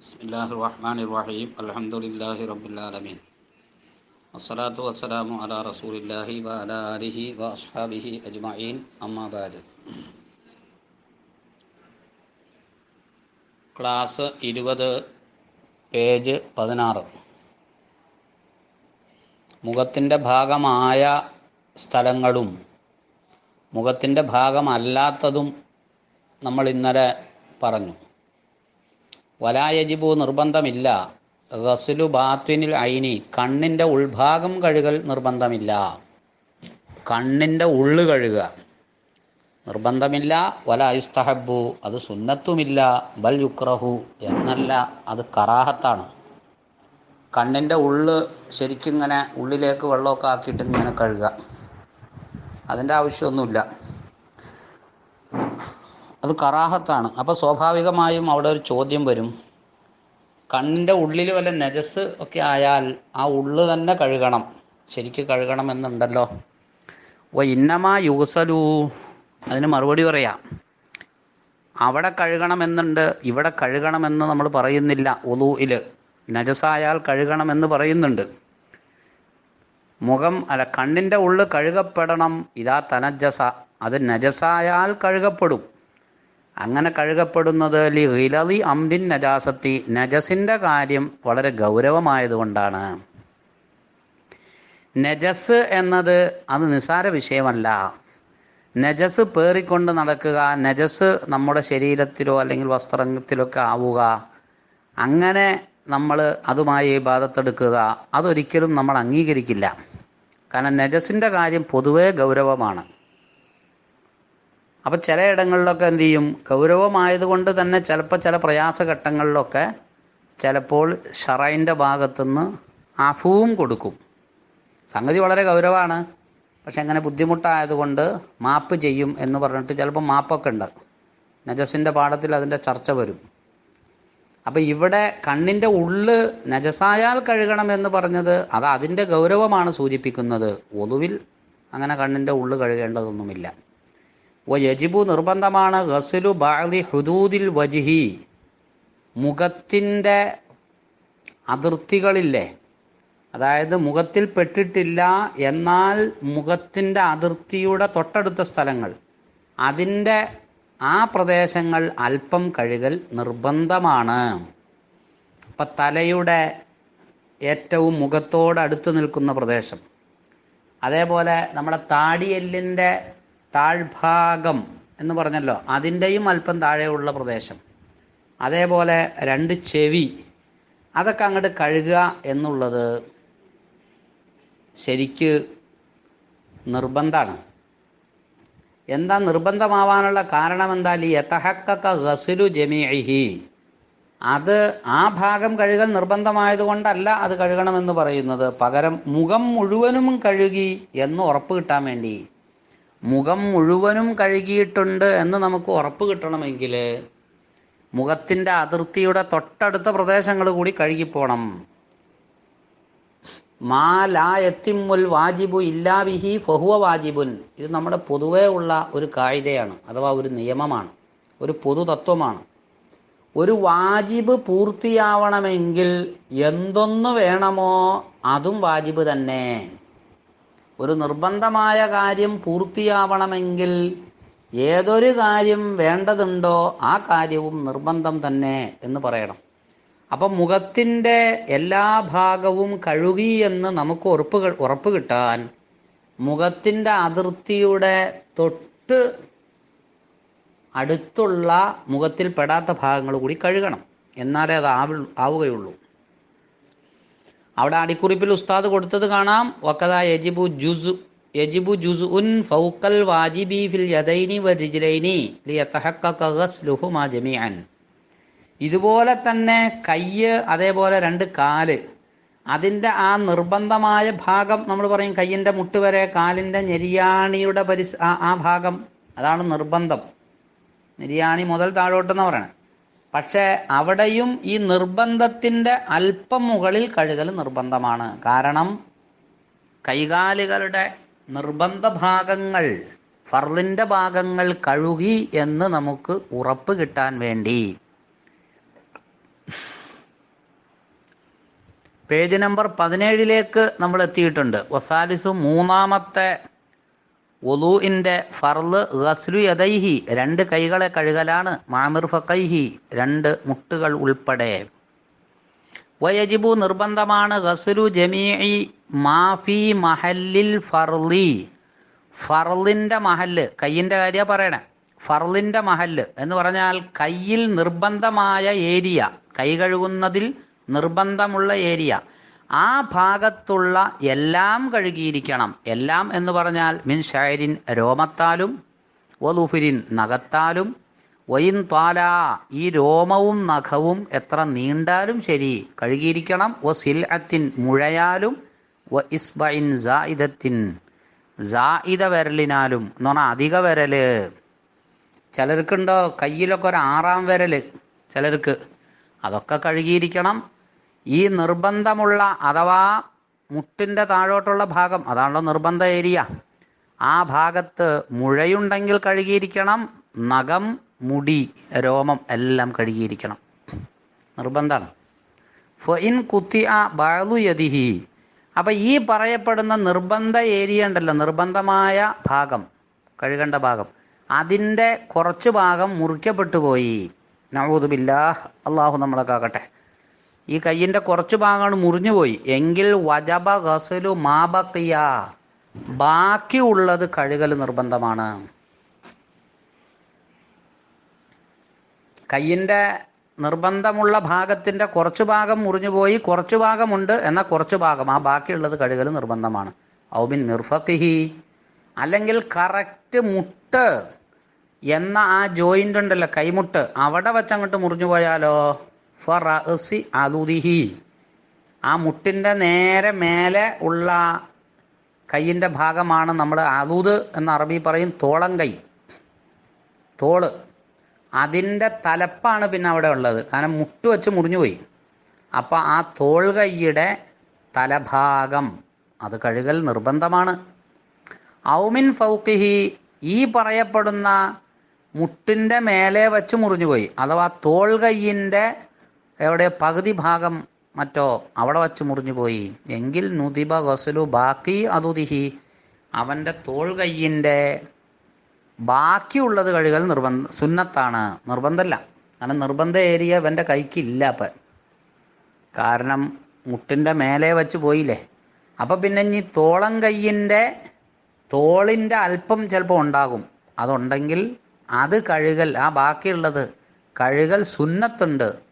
بسم الله الرحمن الرحيم الحمد لله رب العالمين الصلاة والسلام على رسول الله وعلى آله وأصحابه أجمعين أما بعد class ഇരുപത് page പതിനാറ് മുഖത്തിൻ്റെ ഭാഗമായ സ്ഥലങ്ങളും മുഖത്തിൻ്റെ ഭാഗമല്ലാത്തതും നമ്മൾ ഇന്നലെ പറഞ്ഞു വലായജിബു നിർബന്ധമില്ല. ഗസലു ബാത്വിനിൽ ഐനി കണ്ണിന്റെ ഉൾഭാഗം കഴുകൽ നിർബന്ധമില്ല. കണ്ണിന്റെ ഉള്ളു കഴുകുക. നിർബന്ധമില്ല. വല അയുസ്തഹബു അത് സുന്നത്തുമില്ല. ബൽ യുക്രഹു എന്നല്ല അത് കറാഹത്താണ്. കണ്ണിന്റെ ഉള്ള് ശരിക്കും ഇങ്ങനെ ഉള്ളിലേക്ക് വെള്ളമൊക്കെ ആക്കിയിട്ട് ഇങ്ങനെ കഴുകുക. അതിന്റെ ആവശ്യമൊന്നുമില്ല. അത് കറാഹത്താണ്. അപ്പോൾ സ്വാഭാവികമായും അവിടെ ഒരു ചോദ്യം വരും. കണ്ണിന്റെ ഉള്ളിൽ വല്ല നജസ് ഒക്കെ ആയാൽ ആ ഉള്ളു തന്നെ കഴുകണം. ശരിക്ക് കഴുകണം എന്നുണ്ടല്ലോ. ഓ ഇന്നമാ യൂസലു അതിന് മറുപടി പറയാം. അവിടെ കഴുകണമെന്നുണ്ട് ഇവിടെ കഴുകണമെന്ന് നമ്മൾ പറയുന്നില്ല. ഒലൂയിൽ നജസായാൽ കഴുകണമെന്ന് പറയുന്നുണ്ട്. മുഖം അല്ല കണ്ണിന്റെ ഉള്ളു കഴുകപ്പെടണം. ഇതാ തനജസ. അത് നജസായാൽ കഴുകപ്പെടും. അങ്ങനെ കഴുകപ്പെടുന്നത് ലി ഹിലതി അംരിൻ നജാസത്തി. നജസിന്റെ കാര്യം വളരെ ഗൗരവമായതുകൊണ്ടാണ്. നജസ് എന്നത് അത് നിസാര വിഷയമല്ല. നജസ് പേറിക്കൊണ്ട് നടക്കുക നജസ് നമ്മുടെ ശരീരത്തിലോ അല്ലെങ്കിൽ വസ്ത്രത്തിലൊക്കെ ആവുക അങ്ങനെ നമ്മൾ അതുമായി ബാധത്തെടുക്കുക അതൊരിക്കലും നമ്മൾ അംഗീകരിക്കില്ല. കാരണം നജസിന്റെ കാര്യം പൊതുവേ ഗൗരവമാണ്. അപ്പോൾ ചിലയിടങ്ങളിലൊക്കെ എന്ത് ചെയ്യും? ഗൗരവമായതുകൊണ്ട് തന്നെ ചിലപ്പോൾ ചില പ്രയാസഘട്ടങ്ങളിലൊക്കെ ചിലപ്പോൾ ഷറൈന്റെ ഭാഗത്തുനിന്ന് അഫുവും കൊടുക്കും. സംഗതി വളരെ ഗൗരവമാണ്. പക്ഷെ അങ്ങനെ ബുദ്ധിമുട്ടായതുകൊണ്ട് മാപ്പ് ചെയ്യും എന്ന് പറഞ്ഞിട്ട് ചിലപ്പോൾ മാപ്പൊക്കെ ഉണ്ട്. നജസിന്റെ പാഠത്തിൽ അതിന്റെ ചർച്ച വരും. അപ്പോൾ ഇവിടെ കണ്ണിന്റെ ഉള്ള് നജസായാൽ കഴുകണം എന്ന് പറഞ്ഞത് അത് അതിന്റെ ഗൗരവമാണ് സൂചിപ്പിക്കുന്നത്. ഒതുവിൽ അങ്ങനെ കണ്ണിന്റെ ഉള്ളു കഴുകേണ്ടതൊന്നുമില്ല. യജിബു നിർബന്ധമാണ് ഗസലു ബാലി ഹുദൂദിൽ വജിഹി. മുഖത്തിന്റെ അതിർത്തികളില്ലേ? അതായത് മുഖത്തിൽ പെട്ടിട്ടില്ല എന്നാൽ മുഖത്തിന്റെ അതിർത്തിയുടെ തൊട്ടടുത്ത സ്ഥലങ്ങൾ. അതിന്റെ ആ പ്രദേശങ്ങൾ അല്പം കഴുകൽ നിർബന്ധമാണ്. അപ്പം തലയുടെ ഏറ്റവും മുഖത്തോടടുത്ത് നിൽക്കുന്ന പ്രദേശം. അതേപോലെ നമ്മുടെ താടിയെല്ലിന്റെ താഴ്ഭാഗം എന്ന് പറഞ്ഞല്ലോ. അതിന്റെയും അല്പം താഴെയുള്ള പ്രദേശം. അതേപോലെ രണ്ട് ചെവി. അതൊക്കെ അങ്ങോട്ട് കഴുകുക എന്നുള്ളത് ശരിക്ക് നിർബന്ധമാണ്. എന്താ നിർബന്ധമാവാനുള്ള കാരണം എന്താ ഈ യഥഹക്ക ഗസുലു ജമീഹി അത് ആ ഭാഗം കഴുകൽ നിർബന്ധമായതുകൊണ്ടല്ല അത് കഴുകണമെന്ന് പറയുന്നത്. പകരം മുഖം മുഴുവനും കഴുകി എന്ന് ഉറപ്പ് കിട്ടാൻ വേണ്ടി. മുഖം മുഴുവനും കഴുകിയിട്ടുണ്ട് എന്ന് നമുക്ക് ഉറപ്പ് കിട്ടണമെങ്കിൽ മുഖത്തിന്റെ അതിർത്തിയുടെ തൊട്ടടുത്ത പ്രദേശങ്ങൾ കൂടി കഴുകിപ്പോണം. മാ ലാ എത്തിമുൽ വാജിബു ഇല്ലാവിഹി ഫഹുവ വാജിബുൻ. ഇത് നമ്മുടെ പൊതുവേ ഉള്ള ഒരു കായികയാണ് അഥവാ ഒരു നിയമമാണ് ഒരു പൊതുതത്വമാണ്. ഒരു വാജിബ് പൂർത്തിയാവണമെങ്കിൽ എന്തൊന്ന് വേണമോ അതും വാജിബ് തന്നെ. ഒരു നിർബന്ധമായ കാര്യം പൂർത്തിയാവണമെങ്കിൽ ഏതൊരു കാര്യം വേണ്ടതുണ്ടോ ആ കാര്യവും നിർബന്ധം തന്നെ എന്ന് പറയണം. അപ്പം മുഖത്തിന്റെ എല്ലാ ഭാഗവും കഴുകി എന്ന് നമുക്ക് ഉറപ്പ് ഉറപ്പ് കിട്ടാൻ മുഖത്തിന്റെ അതിർത്തിയുടെ തൊട്ട് അടുത്തുള്ള മുഖത്തിൽ പെടാത്ത ഭാഗങ്ങൾ കൂടി കഴുകണം. എന്നാലേ അത് ആവുകയുള്ളൂ. അവിടെ അടിക്കുറിപ്പിൽ ഉസ്താദ് കൊടുത്തത് കാണാം. വക്കത യജിബു ജുസു യജിബു ജുസ് ഉൻ ഫൗക്കൽ വാജിബി ഫിൽ യദൈനി വരിജിലൈനി ഇതുപോലെ തന്നെ കയ്യ് അതേപോലെ രണ്ട് കാൽ. അതിന്റെ ആ നിർബന്ധമായ ഭാഗം നമ്മൾ പറയും കയ്യിന്റെ മുട്ട് വരെ കാലിന്റെ ഞെരിയാണിയുടെ പരിസ് ആ ഭാഗം. അതാണ് നിർബന്ധം. നെരിയാണി മുതൽ താഴോട്ടെന്ന് പറയണേ. പക്ഷേ അവിടെയും ഈ നിർബന്ധത്തിന്റെ അല്പം മുകളിൽ കഴുകൽ നിർബന്ധമാണ്. കാരണം കൈകാലുകളുടെ നിർബന്ധ ഭാഗങ്ങൾ ഫർലിന്റെ ഭാഗങ്ങൾ കഴുകി എന്ന് നമുക്ക് ഉറപ്പ് കിട്ടാൻ വേണ്ടി. പേജ് നമ്പർ പതിനേഴിലേക്ക് നമ്മൾ എത്തിയിട്ടുണ്ട്. വസാലിസു മൂന്നാമത്തെ ഒലൂഇന്റെ ഫർൾ ഗസ്ലു യദൈഹി രണ്ട് കൈകളെ കഴുകലാണ്. മാമിർ ഫക്കൈഹി രണ്ട് മുട്ടുകൾ ഉൾപ്പെടെ. വയജിബു നിർബന്ധമാണ് ഗസ്ലു ജമീഇ മാഫി മഹല്ലിൽ ഫർലി ഫർലിന്റെ മഹല്ല് കയ്യിന്റെ കാര്യം പറയണേ. ഫർലിന്റെ മഹല്ല് എന്ന് പറഞ്ഞാൽ കയ്യിൽ നിർബന്ധമായ ഏരിയ. കൈ കഴുകുന്നതിൽ നിർബന്ധമുള്ള ഏരിയ. ആ ഭാഗത്തുള്ള എല്ലാം കഴുകിയിരിക്കണം. എല്ലാം എന്ന് പറഞ്ഞാൽ മിൻ ഷായരിൻ രോമത്താലും വലുഫിരിൻ നഖത്താലും വയിൻ പാല ഈ രോമവും നഖവും എത്ര നീണ്ടാലും ശരി കഴുകിയിരിക്കണം. വ സിൽഅത്തിൻ മുഴയാലും വ ഇസ്ബൈൻ സായിദത്തിൻ സായിദ വിരലിനാലും എന്ന് പറഞ്ഞാൽ അധിക വിരൽ ചിലർക്കുണ്ടോ കയ്യിലൊക്കെ ഒരു ആറാം വിരൽ ചിലർക്ക്. അതൊക്കെ കഴുകിയിരിക്കണം. ഈ നിർബന്ധമുള്ള അഥവാ മുട്ടിന്റെ താഴോട്ടുള്ള ഭാഗം അതാണല്ലോ നിർബന്ധ ഏരിയ. ആ ഭാഗത്ത് മുഴയുണ്ടെങ്കിൽ കഴുകിയിരിക്കണം നഖം മുടി രോമം എല്ലാം കഴുകിയിരിക്കണം. നിർബന്ധമാണ്. ഫൊയിൻ കുത്തി ആ ബാലു യതിഹി അപ്പം ഈ പറയപ്പെടുന്ന നിർബന്ധ ഏരിയ ഉണ്ടല്ലോ നിർബന്ധമായ ഭാഗം കഴുകേണ്ട ഭാഗം. അതിന്റെ കുറച്ച് ഭാഗം മുറിക്കപ്പെട്ടു പോയി. നവൂതുബില്ലാഹ് അള്ളാഹു നമ്മളെ കാക്കട്ടെ. ഈ കയ്യിന്റെ കുറച്ച് ഭാഗമാണ് മുറിഞ്ഞു പോയി. എങ്കിൽ വജബ ഗസലു മാബക്കിയ. ബാക്കിയുള്ളത് കഴുകൽ നിർബന്ധമാണ്. കയ്യിന്റെ നിർബന്ധമുള്ള ഭാഗത്തിന്റെ കുറച്ച് ഭാഗം മുറിഞ്ഞു പോയി. കുറച്ച് ഭാഗമുണ്ട് എന്ന കുറച്ച് ഭാഗം. ആ ബാക്കിയുള്ളത് കഴുകൽ നിർബന്ധമാണ്. ഔബിൻ മിർഫത്തിഹി അല്ലെങ്കിൽ കറക്റ്റ് മുട്ട് എന്ന ആ ജോയിന്റ് ഉണ്ടല്ലോ കൈമുട്ട്. അവിടെ വെച്ചങ്ങോട്ട് മുറിഞ്ഞു പോയാലോ? ഫറസി അലുദിഹി. ആ മുട്ടിന്റെ നേരെ മേലെ ഉള്ള കയ്യിന്റെ ഭാഗമാണ് നമ്മൾ അലൂത് എന്ന അറബി പറയും തോളം കൈ. തോൾ. അതിന്റെ തലപ്പാണ് പിന്നെ അവിടെ ഉള്ളത്. കാരണം മുട്ട് വെച്ച് മുറിഞ്ഞു പോയി. അപ്പോൾ ആ തോൾ കൈയുടെ തലഭാഗം അത് കഴുകൽ നിർബന്ധമാണ്. ഔമിൻ ഫൗക്കിഹി ഈ പറയപ്പെടുന്ന മുട്ടിന്റെ മേലെ വെച്ച് മുറിഞ്ഞുപോയി അഥവാ തോൾ കയ്യിന്റെ എവിടെ പകുതി ഭാഗം മറ്റോ അവിടെ വച്ച് മുറിഞ്ഞു പോയി. എങ്കിൽ നുദിബ ഗസലു ബാക്കി അതുതിഹി അവന്റെ തോൾ കയ്യിന്റെ ബാക്കിയുള്ളത് കഴുകൽ നിർബന്ധ സുന്നത്താണ്. നിർബന്ധമല്ല കാരണം നിർബന്ധ ഏരിയ അവന്റെ കൈക്കില്ല അപ്പം. കാരണം മുട്ടിന്റെ മേലെ വെച്ച് പോയില്ലേ. അപ്പം പിന്നെ ഇനി തോളം കയ്യിന്റെ തോളിന്റെ അല്പം ചിലപ്പോൾ ഉണ്ടാകും. അതുണ്ടെങ്കിൽ അത് കഴുകൽ ആ ബാക്കിയുള്ളത് കഴുകൽ സുന്നത്തുണ്ട്.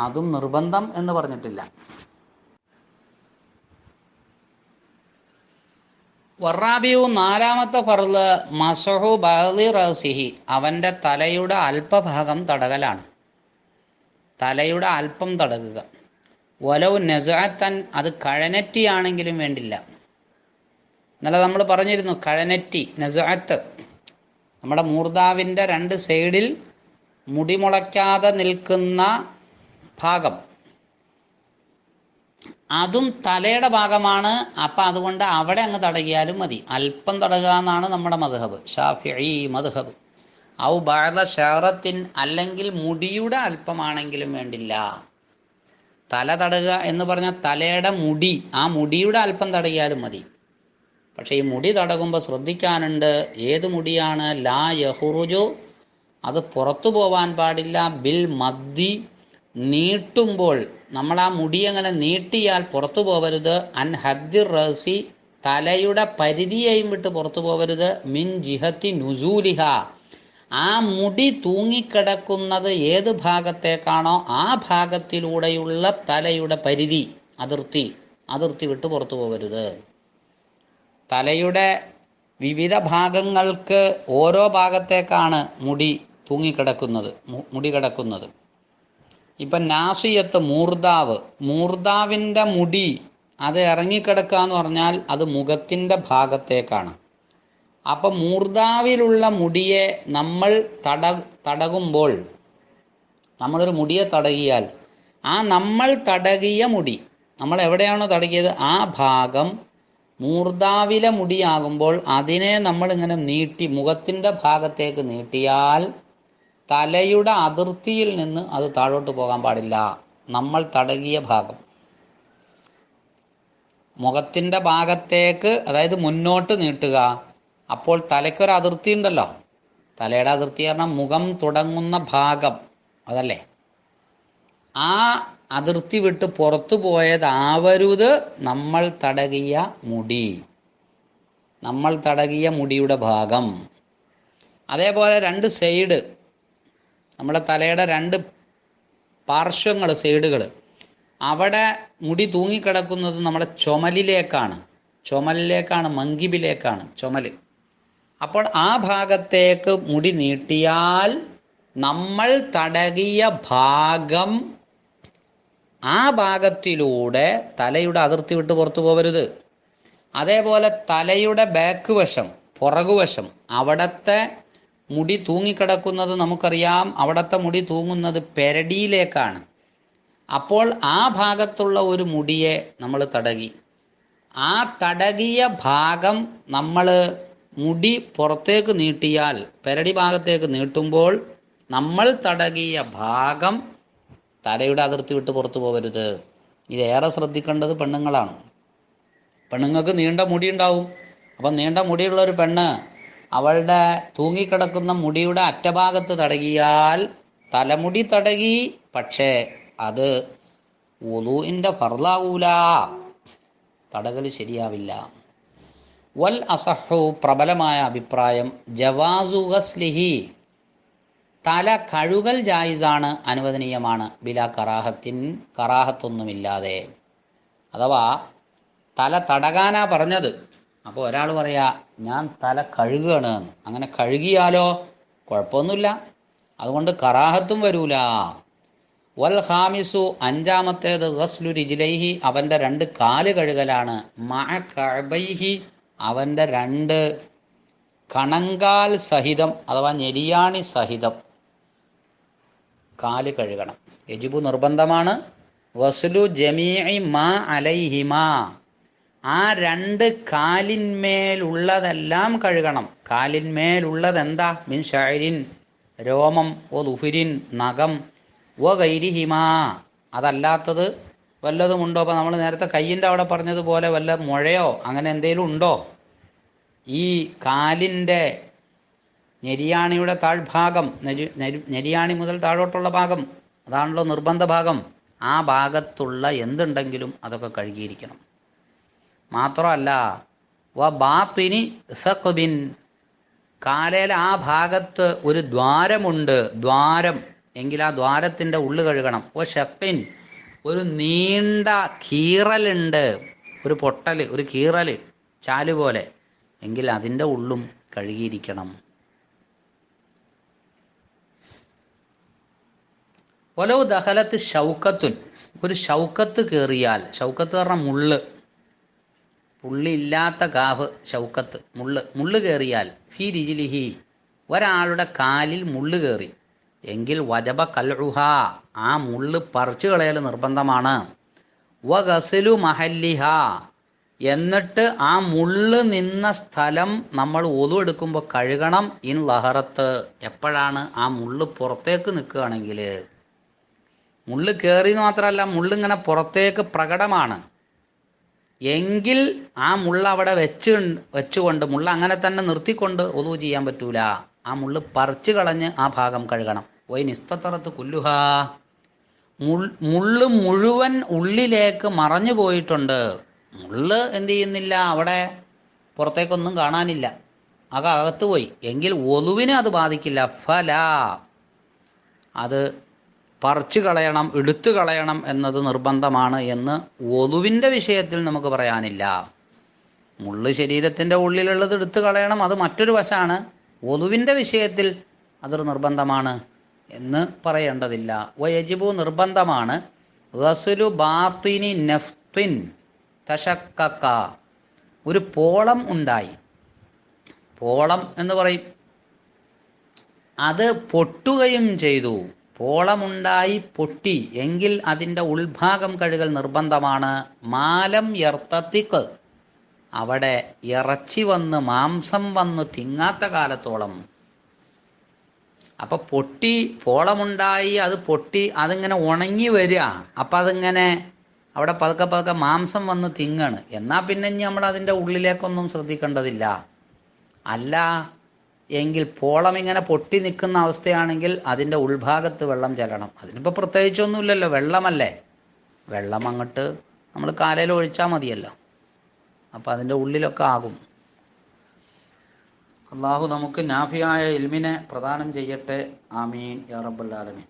അതും നിർബന്ധം എന്ന് പറഞ്ഞിട്ടില്ല. വറാബിയു നാലാമത്തെ ഫർൾ മസഹു ബഹദി റസിഹി. അവന്റെ തലയുടെ അല്പഭാഗം തടകലാണ്. തലയുടെ അല്പം തടകുക. വലവ് നെസാത്തൻ അത് കഴനറ്റിയാണെങ്കിലും വേണ്ടില്ല. ഇന്നലെ നമ്മൾ പറഞ്ഞിരുന്നു കഴനറ്റി നെസാത്ത് നമ്മുടെ മൂർദാവിന്റെ രണ്ട് സൈഡിൽ മുടി മുളയ്ക്കാതെ നിൽക്കുന്ന ഭാഗം. അതും തലയുടെ ഭാഗമാണ്. അപ്പം അതുകൊണ്ട് അവിടെ അങ്ങ് തടകിയാലും മതി. അല്പം തടകുക എന്നാണ് നമ്മുടെ മധുഹബ്. ഷാഫി മധുഹബ്. ഔ ഭാരത ഷാറത്തിൻ അല്ലെങ്കിൽ മുടിയുടെ അല്പമാണെങ്കിലും വേണ്ടില്ല. തല തടകുക എന്ന് പറഞ്ഞാൽ തലയുടെ മുടി ആ മുടിയുടെ അല്പം തടകിയാലും മതി. പക്ഷേ ഈ മുടി തടകുമ്പോൾ ശ്രദ്ധിക്കാനുണ്ട് ഏത് മുടിയാണ്? ലാ യഹുറുജു. അത് പുറത്തു പോവാൻ പാടില്ല. ബിൽ മദ്ദി നീട്ടുമ്പോൾ നമ്മൾ ആ മുടി അങ്ങനെ നീട്ടിയാൽ പുറത്തു പോവരുത്? അൻ ഹദ്ദിർ റസി തലയുടെ പരിധിയെയും വിട്ട് പുറത്തു പോവരുത്. മിൻ ജിഹത്തി നുസൂലിഹ. ആ മുടി തൂങ്ങിക്കിടക്കുന്നത് ഏത് ഭാഗത്തേക്കാണോ ആ ഭാഗത്തിലൂടെയുള്ള തലയുടെ പരിധി അതിർത്തി അതിർത്തി വിട്ട് പുറത്തു പോവരുത്. തലയുടെ വിവിധ ഭാഗങ്ങൾക്ക് ഓരോ ഭാഗത്തേക്കാണ് മുടി തൂങ്ങിക്കിടക്കുന്നത് മുടി കിടക്കുന്നത്. ഇപ്പം നാസിയത്ത് മൂർദാവ് മൂർദാവിന്റെ മുടി അത് ഇറങ്ങിക്കിടക്കുക എന്ന് പറഞ്ഞാൽ അത് മുഖത്തിന്റെ ഭാഗത്തേക്കാണ്. അപ്പം മൂർദാവിലുള്ള മുടിയെ നമ്മൾ തട തടകുമ്പോൾ നമ്മളൊരു മുടിയെ തടകിയാൽ ആ നമ്മൾ തടകിയ മുടി നമ്മൾ എവിടെയാണോ തടകിയത്? ആ ഭാഗം മൂർദാവിലെ മുടിയാകുമ്പോൾ അതിനെ നമ്മളിങ്ങനെ നീട്ടി മുഖത്തിന്റെ ഭാഗത്തേക്ക് നീട്ടിയാൽ തലയുടെ അതിർത്തിയിൽ നിന്ന് അത് താഴോട്ട് പോകാൻ പാടില്ല. നമ്മൾ തടകിയ ഭാഗം. മുഖത്തിന്റെ ഭാഗത്തേക്ക് അതായത് മുന്നോട്ട് നീട്ടുക. അപ്പോൾ തലയ്ക്കൊരു അതിർത്തി ഉണ്ടല്ലോ. തലയുടെ അതിർത്തി പറഞ്ഞാൽ മുഖം തുടങ്ങുന്ന ഭാഗം. അതല്ലേ? ആ അതിർത്തി വിട്ട് പുറത്തു പോയതാവരുത് നമ്മൾ തടകിയ മുടി. നമ്മൾ തടകിയ മുടിയുടെ ഭാഗം. അതേപോലെ രണ്ട് സൈഡ് നമ്മുടെ തലയുടെ രണ്ട് പാർശ്വങ്ങൾ സൈഡുകൾ. അവിടെ മുടി തൂങ്ങിക്കിടക്കുന്നത് നമ്മുടെ ചുമലിലേക്കാണ്. ചുമലിലേക്കാണ് മങ്കിബിലേക്കാണ് ചുമൽ. അപ്പോൾ ആ ഭാഗത്തേക്ക് മുടി നീട്ടിയാൽ നമ്മൾ തടകിയ ഭാഗം ആ ഭാഗത്തിലൂടെ തലയുടെ അതിർത്തി വിട്ട് പുറത്തു പോകരുത് അതേപോലെ തലയുടെ ബാക്ക് വശം പുറകുവശം അവിടത്തെ മുടി തൂങ്ങിക്കിടക്കുന്നത് നമുക്കറിയാം. അവിടുത്തെ മുടി തൂങ്ങുന്നത് പെരടിയിലേക്കാണ്. അപ്പോൾ ആ ഭാഗത്തുള്ള ഒരു മുടിയെ നമ്മൾ തടകി. ആ തടകിയ ഭാഗം നമ്മൾ മുടി പുറത്തേക്ക് നീട്ടിയാൽ പെരടി ഭാഗത്തേക്ക് നീട്ടുമ്പോൾ നമ്മൾ തടകിയ ഭാഗം തലയുടെ അതിർത്തി വിട്ട് പുറത്തു പോകരുത് ഇതേറെ ശ്രദ്ധിക്കേണ്ടത് പെണ്ണുങ്ങളാണ്. പെണ്ണുങ്ങൾക്ക് നീണ്ട മുടി ഉണ്ടാവും. അപ്പം നീണ്ട മുടിയുള്ള ഒരു പെണ്ണ് അവളുടെ തൂങ്ങിക്കിടക്കുന്ന മുടിയുടെ അറ്റഭാഗത്ത് തടകിയാൽ തലമുടി തടകി. പക്ഷേ അത് ഉലൂഇന്റെ ഫർലാവൂല. തടകൽ ശരിയാവില്ല. വൽ അസഹു പ്രബലമായ അഭിപ്രായം. ജവാസു ഗസ്ലിഹി. തല കഴുകൽ ജായിസാണ് അനുവദനീയമാണ്. ബില കറാഹത്തിൻ കറാഹത്തൊന്നുമില്ലാതെ. അഥവാ തല തടകാനാ പറഞ്ഞത്. അപ്പോൾ ഒരാൾ പറയാ ഞാൻ തല കഴുകുകയാണ് എന്ന്. അങ്ങനെ കഴുകിയാലോ കുഴപ്പമൊന്നുമില്ല. അതുകൊണ്ട് കറാഹത്തും വരൂല. വൽ ഹാമിസു അഞ്ചാമത്തേത് ഗസ്ലു രിജിലൈഹി അവന്റെ രണ്ട് കാൽ കഴുകലാണ്. മഅ കഅബൈഹി അവന്റെ രണ്ട് കണങ്കാൽ സഹിതം അഥവാ ഞെരിയാണി സഹിതം കാൽ കഴുകണം. യജിബു നിർബന്ധമാണ്. വസുലു ജമീഇ മാ അലൈഹിമാ. ആ രണ്ട് കാലിന്മേലുള്ളതെല്ലാം കഴുകണം. കാലിന്മേലുള്ളത് എന്താ മിൻ ഷൈരിൻ രോമം ഓ ദുഹുരിൻ നഖം ഓ കൈരിഹിമാ അതല്ലാത്തത് വല്ലതുമുണ്ടോ? അപ്പോൾ നമ്മൾ നേരത്തെ കയ്യിന്റെ അവിടെ പറഞ്ഞതുപോലെ വല്ല മുഴയോ അങ്ങനെ എന്തെങ്കിലും ഉണ്ടോ? ഈ കാലിന്റെ നെരിയാണിയുടെ താഴ്ഭാഗം നെരി- നെരി- ഞെരിയാണി മുതൽ താഴോട്ടുള്ള ഭാഗം അതാണല്ലോ നിർബന്ധ ഭാഗം. ആ ഭാഗത്തുള്ള എന്തുണ്ടെങ്കിലും അതൊക്കെ കഴുകിയിരിക്കണം. മാത്രമല്ല വ ബാത്തിനി സഖുബിൻ കാലയിൽ ആ ഭാഗത്ത് ഒരു ദ്വാരമുണ്ട്. ദ്വാരം എങ്കിൽ ആ ദ്വാരത്തിന്റെ ഉള്ളു കഴുകണം. ഓ ഷക്കിൻ ഒരു നീണ്ട കീറലുണ്ട്. ഒരു പൊട്ടൽ ഒരു കീറൽ ചാൽ പോലെ. എങ്കിൽ അതിന്റെ ഉള്ളും കഴുകിയിരിക്കണം. ഒലവ് ദഹലത്ത് ഷൗക്കത്തുൻ ഒരു ഷൗക്കത്ത് കയറിയാൽ ഷൗക്കത്ത് പറഞ്ഞ മുള്ള്. പുള്ളിയില്ലാത്ത കാവ് ഷൗക്കത്ത് മുള്ള്. മുള്ള് കയറിയാൽ ഫി രിജിലിഹി ഒരാളുടെ കാലിൽ മുള്ള് കയറി എങ്കിൽ വജബ കൽഹ ആ മുള്ള് പറിച്ചു കളയൽ നിർബന്ധമാണ്. വ ഗസലു മഹല്ലിഹ എന്നിട്ട് ആ മുള്ള് നിന്ന സ്ഥലം നമ്മൾ ഒതുവെടുക്കുമ്പോൾ കഴുകണം ഇൻ ലഹറത്ത്. എപ്പോഴാണ് ആ മുള്ള് പുറത്തേക്ക് നിൽക്കുകയാണെങ്കിൽ മുള്ള് കയറി എന്ന് മാത്രമല്ല മുള്ളിങ്ങനെ പുറത്തേക്ക് പ്രകടമാണ്. എങ്കിൽ ആ മുള്ള അവിടെ വെച്ച് വെച്ചുകൊണ്ട് മുള്ള അങ്ങനെ തന്നെ നിർത്തിക്കൊണ്ട് ഒതു ചെയ്യാൻ പറ്റൂല. ആ മുള്ള് പറിച്ചു കളഞ്ഞ് ആ ഭാഗം കഴുകണം. ഒയ് നിസ്തറത്ത് കുല്ലുഹ. മുള്ള് മുഴുവൻ ഉള്ളിലേക്ക് മറഞ്ഞു പോയിട്ടുണ്ട്. മുള്ള് എന്ത് ചെയ്യുന്നില്ല അവിടെ പുറത്തേക്കൊന്നും കാണാനില്ല. അക അകത്ത് പോയി. എങ്കിൽ ഒലുവിനെ അത് ബാധിക്കില്ല. ഫല. അത് പറിച്ചു കളയണം എടുത്തു കളയണം എന്നത് നിർബന്ധമാണ് എന്ന് ഒതുവിന്റെ വിഷയത്തിൽ നമുക്ക് പറയാനില്ല. മുള്ള് ശരീരത്തിന്റെ ഉള്ളിലുള്ളത് എടുത്തു കളയണം അത് മറ്റൊരു വശമാണ് ഒതുവിന്റെ വിഷയത്തിൽ അതൊരു നിർബന്ധമാണ് എന്ന് പറയേണ്ടതില്ല. വയജിബു നിർബന്ധമാണ്. ഗസുലു ബാത്തിനി നഫ്തിൻ തഷക്കക്ക ഒരു പോളം ഉണ്ടായി. പോളം എന്ന് പറയും. അത് പൊട്ടുകയും ചെയ്തു. പോളമുണ്ടായി പൊട്ടി എങ്കിൽ അതിന്റെ ഉൾഭാഗം കഴുകൽ നിർബന്ധമാണ്. മാലം എർത്തത്തിക്ക് അവിടെ ഇറച്ചി വന്ന് മാംസം വന്ന് തിങ്ങാത്ത കാലത്തോളം. അപ്പോൾ പൊട്ടി പോളമുണ്ടായി അത് പൊട്ടി അതിങ്ങനെ ഉണങ്ങി വരിക. അപ്പം അതിങ്ങനെ അവിടെ പതുക്കെ പതുക്കെ മാംസം വന്ന് തിങ്ങാണ്. എന്നാൽ പിന്നെ നമ്മൾ അതിന്റെ ഉള്ളിലേക്കൊന്നും ശ്രദ്ധിക്കേണ്ടതില്ല. അല്ല എങ്കിൽ പോളം ഇങ്ങനെ പൊട്ടി നിൽക്കുന്ന അവസ്ഥയാണെങ്കിൽ അതിന്റെ ഉൾഭാഗത്ത് വെള്ളം ചെല്ലണം. അതിനിപ്പോൾ പ്രത്യേകിച്ചൊന്നുമില്ലല്ലോ വെള്ളമല്ലേ? വെള്ളം അങ്ങോട്ട് നമ്മൾ കാലയിൽ ഒഴിച്ചാൽ മതിയല്ലോ. അപ്പോൾ അതിന്റെ ഉള്ളിലൊക്കെ ആകും. അള്ളാഹു നമുക്ക് നാഫിയായ ഇൽമിനെ പ്രദാനം ചെയ്യട്ടെ. ആമീൻ. യാ ആലമീൻ.